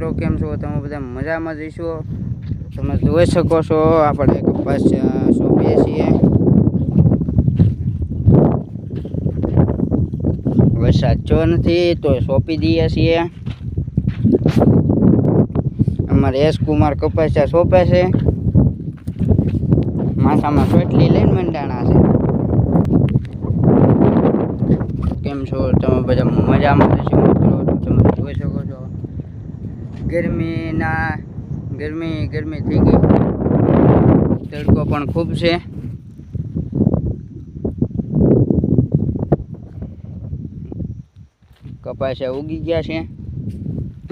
મિત્રો, કેમ છો? તમે બધા મજામાં જઈશો તમે જોઈ શકો છો, આપણે કપાસ સોંપીએ છીએ. વરસાદ જો નથી, તો સોંપી દઈએ છીએ. અમારે એસ કુમાર કપાસિયા સોંપે છે. માથામાં સોટલી લઈને મંડાણા છે. કેમ છો? તમે બધા મજામાં જશો મિત્રો તો તમે જોઈ શકો છો ગરમીના, ગરમી ગરમી થઈ ગઈ. તડકો પણ ખૂબ છે. કપાસિયા ઉગી ગયા છે.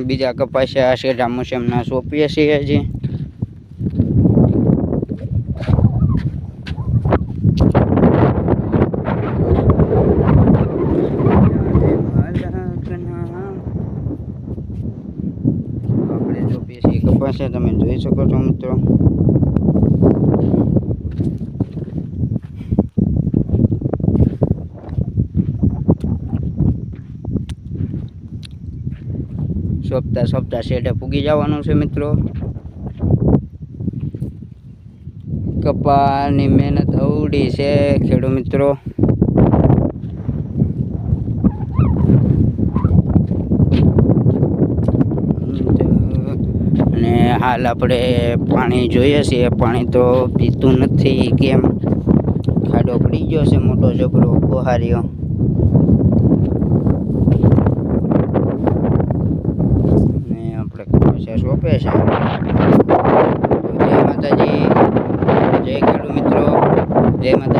બીજા કપાસિયા શેઠા મોસમના સોંપીએ છીએ હજી છીએ તમે જોઈ શકો છો, મિત્રો. સોંપતા સોંપતા શેઢે પૂગી જવાનું છે, મિત્રો. કપાની મહેનત અવડી છે, ખેડૂત મિત્રો. હાલ આપણે પાણી જોઈએ છીએ. પાણી તો પીતું નથી. કેમ? ખાડો પડી ગયો છે મોટો જબરો બહાર્યો ને આપણે સોંપે છે. જય માતાજી. જય ખેડૂત મિત્રો. જય માતાજી. જય મા મેલડી